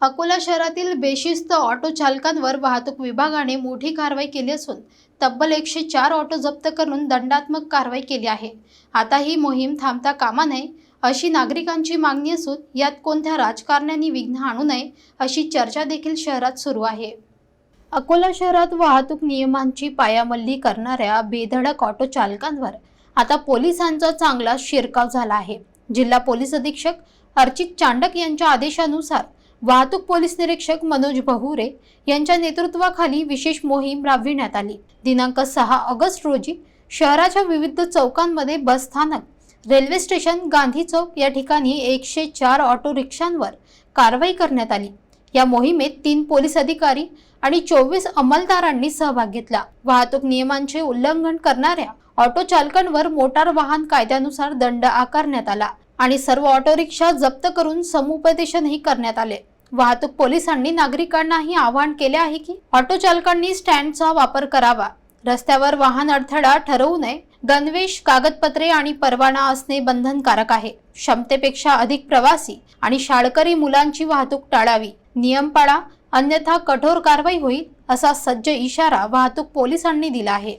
अकोला शहरातील बेशिस्त ऑटो चालकांवर वाहतूक विभागाने मोठी कारवाई केली असून तब्बल एकशे चार ऑटो जप्त करून दंडात्मक कारवाई केली आहे. आता ही मोहीम थांबता कामा नये अशी नागरिकांची मागणी असून यात कोणत्या राजकारण्यांनी विघ्न आणू नये अशी चर्चा देखील शहरात सुरू आहे. अकोला शहरात वाहतूक नियमांची पायामल्ली करणाऱ्या बेधडक ऑटो चालकांवर आता पोलिसांचा चांगला शिरकाव झाला आहे. जिल्हा पोलीस अधीक्षक अर्चित चांडक यांच्या आदेशानुसार वाहतूक पोलीस निरीक्षक मनोज बहुरे यांच्या नेतृत्वाखाली विशेष मोहीम राबविण्यात आली. दिनांक सहा ऑगस्ट रोजी शहराच्या विविध चौकांमध्ये बस स्थानक रेल्वे स्टेशन गांधी चौक या ठिकाणी एकशे चार ऑटो रिक्षांवर कारवाई करण्यात आली. या मोहिमेत तीन पोलीस अधिकारी आणि चोवीस अंमलदारांनी सहभाग घेतला. वाहतूक नियमांचे उल्लंघन करणाऱ्या ऑटो चालकांवर मोटार वाहन कायद्यानुसार दंड आकारण्यात आला. आणि सर्व ऑटो रिक्षा जप्त करून समुपदेशनही करण्यात आले. वाहतूक पोलिसांनी नागरिकांनाही आवाहन केले आहे की ऑटो चालकांनी स्टँडचा वापर करावा. रस्त्यावर वाहन अडथळा ठरवू नये. गणवेश कागदपत्रे आणि परवाना असणे बंधनकारक आहे. क्षमतेपेक्षा अधिक प्रवासी आणि शाळकरी मुलांची वाहतूक टाळावी. नियम पाळा. अन्यथा कठोर कारवाई होईल असा सज्ज इशारा वाहतूक पोलिसांनी दिला आहे.